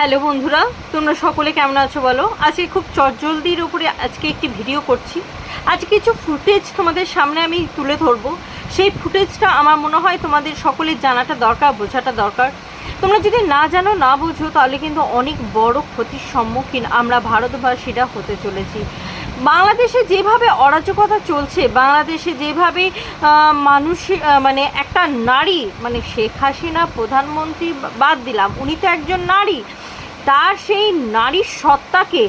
Hello বন্ধুরা, তোমরা সকলে কেমন আছো বলো? আজকে খুব চটজলদির উপরে আজকে একটি ভিডিও করছি। আজকে কিছু ফুটেজ তোমাদের সামনে আমি তুলে ধরবো। সেই ফুটেজটা আমার মনে হয় তোমাদের সকলের জানাটা দরকার, বোঝাটা দরকার। তোমরা যদি না জানো, না বোঝো, তাহলে কিন্তু অনেক বড় ক্ষতির সম্মুখীন আমরা ভারতবাসীরা হতে চলেছি। বাংলাদেশে যেভাবে অরাজকতা চলছে, বাংলাদেশে যেভাবে মানুষ মানে একটা নারী মানে শেখ হাসিনা প্রধানমন্ত্রী বাদ দিলাম, উনি তো একজন নারী, তার সেই নারীর সত্তাকে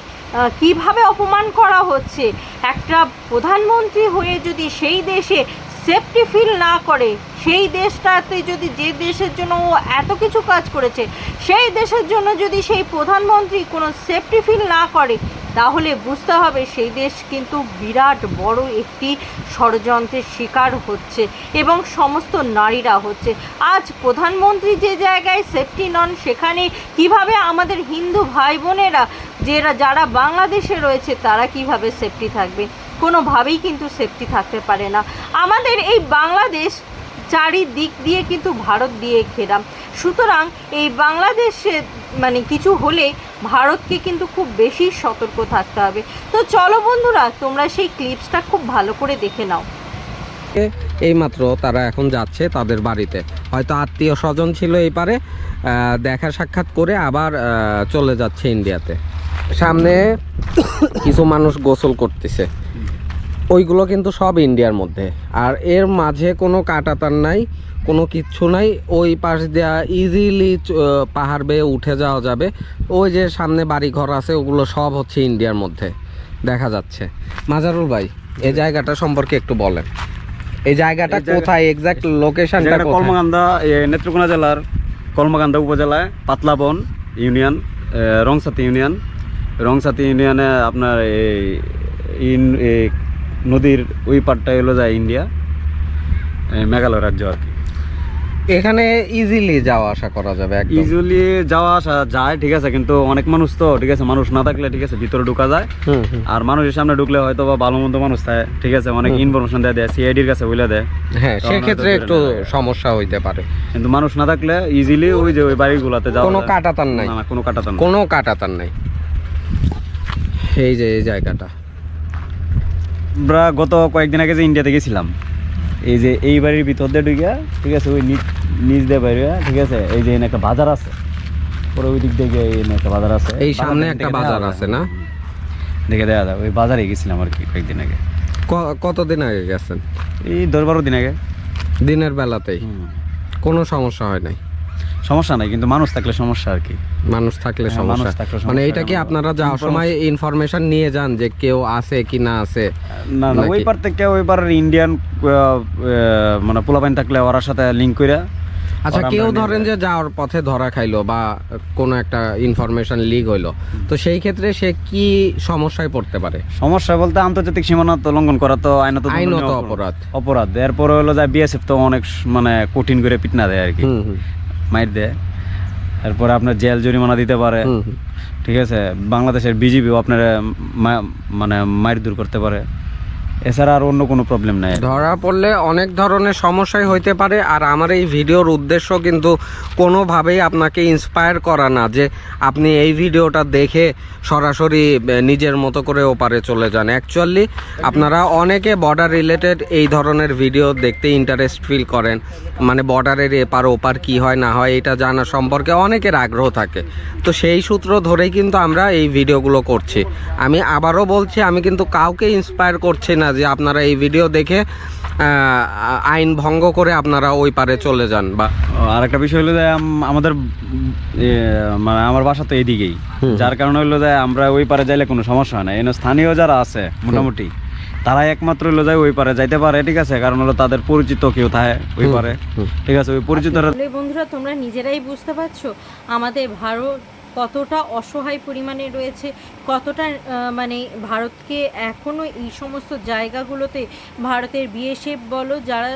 কীভাবে অপমান করা হচ্ছে? একটা প্রধানমন্ত্রী হয়ে যদি সেই দেশে সেফটি ফিল না করে, সেই দেশটাতে যদি যে দেশের জন্য ও এত কিছু কাজ করেছে, সেই দেশের জন্য যদি সেই প্রধানমন্ত্রী কোনো সেফটি ফিল না করে তাহলে বুঝতে হবে সেই দেশ কিন্তু বিরাট বড় একটি ষড়যন্ত্রের শিকার হচ্ছে এবং সমস্ত নারীরা হচ্ছে। আজ প্রধানমন্ত্রী যে জায়গায় সেফটি নন সেখানে কীভাবে আমাদের হিন্দু ভাই বোনেরা যারা যারা বাংলাদেশে রয়েছে, তারা কীভাবে সেফটি থাকবে? কোনোভাবেই কিন্তু সেফটি থাকতে পারে না। আমাদের এই বাংলাদেশ চারিদিক দিয়ে কিন্তু ভারত দিয়ে ঘেরা। সুতরাং এই বাংলাদেশে মানে কিছু হলে ভারতকে কিন্তু খুব বেশি সতর্ক থাকতে হবে। তো চলো বন্ধুরা, তোমরা সেই ক্লিপসটা খুব ভালো করে দেখে নাও। এইমাত্র তারা এখন যাচ্ছে তাদের বাড়িতে। হয়তো আত্মীয় স্বজন ছিল এই পারে দেখা সাক্ষাৎ করে আবার চলে যাচ্ছে ইন্ডিয়াতে। সামনে কিছু মানুষ গোসল করতেছে। ওইগুলো কিন্তু সব ইন্ডিয়ার মধ্যে। আর এর মাঝে কোনো কাটাতার নাই কোনো কিচ্ছু নাই। ওই পাশ দেওয়া ইজিলি পাহাড় বেয়ে উঠে যাওয়া যাবে। ওই যে সামনে বাড়ি ঘর আছে ওগুলো সব হচ্ছে ইন্ডিয়ার মধ্যে। দেখা যাচ্ছে। মাজারুল ভাই এই জায়গাটা সম্পর্কে একটু বলেন। এই জায়গাটা কোথায়? এক্সাক্ট লোকেশনটা কলমাকান্দা নেত্রকোনা জেলার কলমাকান্দা উপজেলায় পাতলাবন ইউনিয়ন রংসাতি ইউনিয়ন। রংসাতি ইউনিয়নে আপনার এই নদীর ওই পারটা হলো যায় ইন্ডিয়া মেঘালয় রাজ্য আর কি। এখানে ইজিলি যাওয়া আসা করা যাবে ইউজুয়ালি যাওয়া আসা যায় ঠিক আছে কিন্তু অনেক মানুষ তো ঠিক আছে মানুষ না থাকলে ঠিক আছে ভিতরে ঢোকা যায়। আর মানুষের সামনে ঢুকলে হয়তো বা ভালো মন্দ মানুষ থাকে ঠিক আছে অনেক। ইনফরমেশন দেয় দেয় সিআইডির কাছে বলে দেয়। হ্যাঁ সেক্ষেত্রে একটু সমস্যা হইতে পারে। কিন্তু মানুষ না থাকলে ইজিলি ওই যে ওই বাড়িগুলোতে যাওয়া কোনো। কাটাতার নাই। না কোনো কাটাতার নাই। কোনো কাটাতার নাই। এই যে এই জায়গাটা। আমরা গত কয়েকদিন আগে যে ইন্ডিয়াতে গেছিলাম এই যে এই বাড়ির ভিতর দিয়ে ঢুকিয়া ঠিক আছে ওই নিচ দিয়ে বাইরে ঠিক আছে এই যে একটা বাজার আছে পরে ওই দিক দিয়ে একটা বাজার আছে। এই সামনে একটা বাজার আছে না? দেখে দেখা যায় ওই বাজারে গেছিলাম আর কি কয়েকদিন আগে। কতদিন আগে গেছেন? এই দশ বারো দিন আগে। দিনের বেলাতেই। কোনো সমস্যা হয় নাই? সমস্যা নাই কিন্তু মানুষ থাকলে সমস্যা আর কি। মানুষ থাকলে হ্যাঁ, সমস্যা। মানে এটা কি আপনারা যাওয়ার সময় ইনফরমেশন নিয়ে যান যে কেউ আছে কি না আছে? না না ওই নাকি? পার থেকে ওই পার ইন্ডিয়ান মানে পোলাপাইন থাকলে ওরার সাথে লিঙ্ক করে আচ্ছা কেউ ধরেন যে যাওয়ার পথে ধরা খাইলো বা কোনো একটা ইনফরমেশন লিক হইল তো সেই ক্ষেত্রে সে কি সমস্যায় পড়তে পারে? সমস্যা বলতে আন্তর্জাতিক সীমানা তো লঙ্ঘন করা তো আইনত আইনত অপরাধ। অপরাধ। এরপরে হলো যায় বিএসএফ তো অনেক মানে কঠিন করে পিটনা দেয় আর কি। মাইর দেয়। এরপরে আপনার জেল জরিমানা দিতে পারে। ঠিক আছে? বাংলাদেশের বিজিবিও আপনার মানে মাইর দূর করতে পারে। এছাড়া আর অন্য কোনো প্রবলেম নাই। ধরা পড়লে অনেক ধরনের সমস্যাই হইতে পারে, আর আমার এই ভিডিওর উদ্দেশ্য কিন্তু কোনোভাবেই আপনাকে ইন্সপায়ার করা না যে আপনি এই ভিডিওটা দেখে সরাসরি নিজের মতো করে ওপারে চলে যান। অ্যাকচুয়ালি আপনারা অনেকে বর্ডার রিলেটেড এই ধরনের ভিডিও দেখতে ইন্টারেস্ট ফিল করেন মানে বর্ডারের এপার ওপার কি হয়, না হয়, এটা জানা সম্পর্কে অনেকের আগ্রহ থাকে। তো সেই সূত্র ধরেই কিন্তু আমরা এই ভিডিওগুলো করছি। আমি আবারও বলছি, আমি কিন্তু কাউকে ইন্সপায়ার করছি না যে আপনারা এই ভিডিও দেখে আইন ভঙ্গ করে আপনারা ওই পারে চলে যান বা আর একটা বিষয় হলো যে আমাদের মানে আমার বাসা তো এদিকেই। যার কারণে হলো যে আমরা ওই পারে যাইলে কোনো সমস্যা হয় না। এনে স্থানীয় যারা আছে মোটামুটি তারাই একমাত্র হলো যায় ওই পারে যাইতে পারে ঠিক আছে? কারণ হলো তাদের পরিচিত কেউ থাকে ওই পারে। ঠিক আছে? ওই পরিচিতরা বন্ধুরা তোমরা নিজেরাই বুঝতে পারছ আমাদের ভারত কতটা অসহায় পরিমাণে রয়েছে, কতটা মানে ভারতকে এখনও এই সমস্ত জায়গাগুলোতে ভারতের বিএসএফ বলো যারা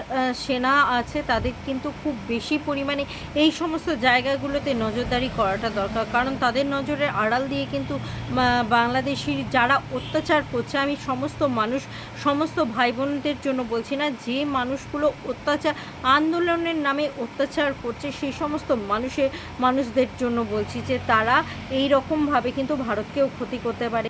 সেনা আছে তাদের কিন্তু খুব বেশি পরিমাণে এই সমস্ত জায়গাগুলোতে নজরদারি করাটা দরকার। কারণ তাদের নজরের আড়াল দিয়ে কিন্তু বাংলাদেশির যারা অত্যাচার করছে, আমি সমস্ত মানুষ, সমস্ত ভাই বোনদের জন্য বলছি না, যে মানুষগুলো অত্যাচার, আন্দোলনের নামে অত্যাচার করছে সেই সমস্ত মানুষের, মানুষদের জন্য বলছি যে তারা তারা এই রকমভাবে কিন্তু ভারতকেও ক্ষতি করতে পারে।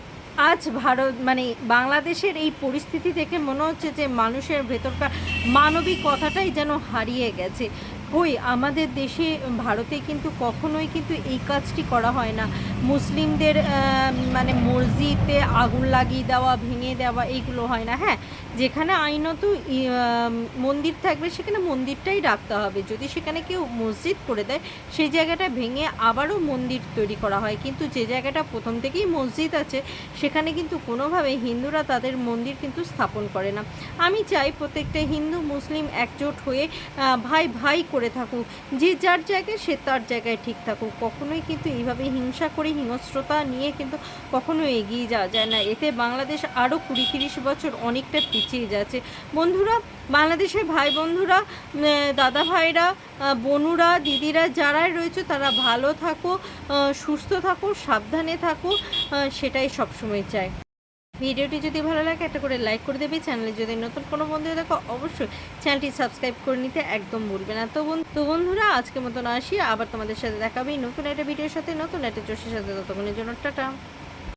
আজ ভারত মানে বাংলাদেশের এই পরিস্থিতি দেখে মনে হচ্ছে যে মানুষের ভেতরকার মানবিক কথাটাই যেন হারিয়ে গেছে। কই আমাদের দেশে, ভারতে কিন্তু কখনোই কিন্তু এই কাজটি করা হয় না। মুসলিমদের মানে মসজিদে আগুন লাগিয়ে দেওয়া, ভেঙে দেওয়া এইগুলো হয় না। হ্যাঁ যেখানে আইনত মন্দির থাকবে সেখানে মন্দিরটাই রাখতে হবে। যদি সেখানে কেউ মসজিদ করে দেয়, সেই জায়গাটা ভেঙে আবারও মন্দির তৈরি করা হয়। কিন্তু যে জায়গাটা প্রথম থেকেই মসজিদ আছে, সেখানে কিন্তু কোনোভাবে হিন্দুরা তাদের মন্দির কিন্তু স্থাপন করে না। আমি চাই প্রত্যেকটা হিন্দু, মুসলিম একজোট হয়ে ভাই ভাই করে থাকুক, যে যার জায়গায় সে তার জায়গায় ঠিক থাকুক। কখনোই কিন্তু এইভাবে হিংসা করে হিংস্রতা নিয়ে কিন্তু কখনো এগিয়ে যাওয়া যায় না। এতে বাংলাদেশ আরও কুড়ি তিরিশ বছর অনেকটা পিছিয়ে যাচ্ছে। বন্ধুরা, বাংলাদেশের ভাই বন্ধুরা দাদা ভাইরা বোনুরা, দিদিরা যারাই রয়েছে, তারা ভালো থাকো সুস্থ থাকো, সাবধানে থাকো সেটাই সবসময় চাই ভিডিওটি যদি ভালো লাগে, একটা করে লাইক করে দেবে। চ্যানেলে যদি নতুন কোনো বন্ধু দেখো অবশ্যই চ্যানেলটি সাবস্ক্রাইব করে নিতে একদম ভুলবে না। তো তো বন্ধুরা, আজকের মতন আসি। আবার তোমাদের সাথে দেখাবেই নতুন একটা ভিডিওর সাথে, নতুন একটা জোশের সাথে। ততক্ষণের জন্য টাটা।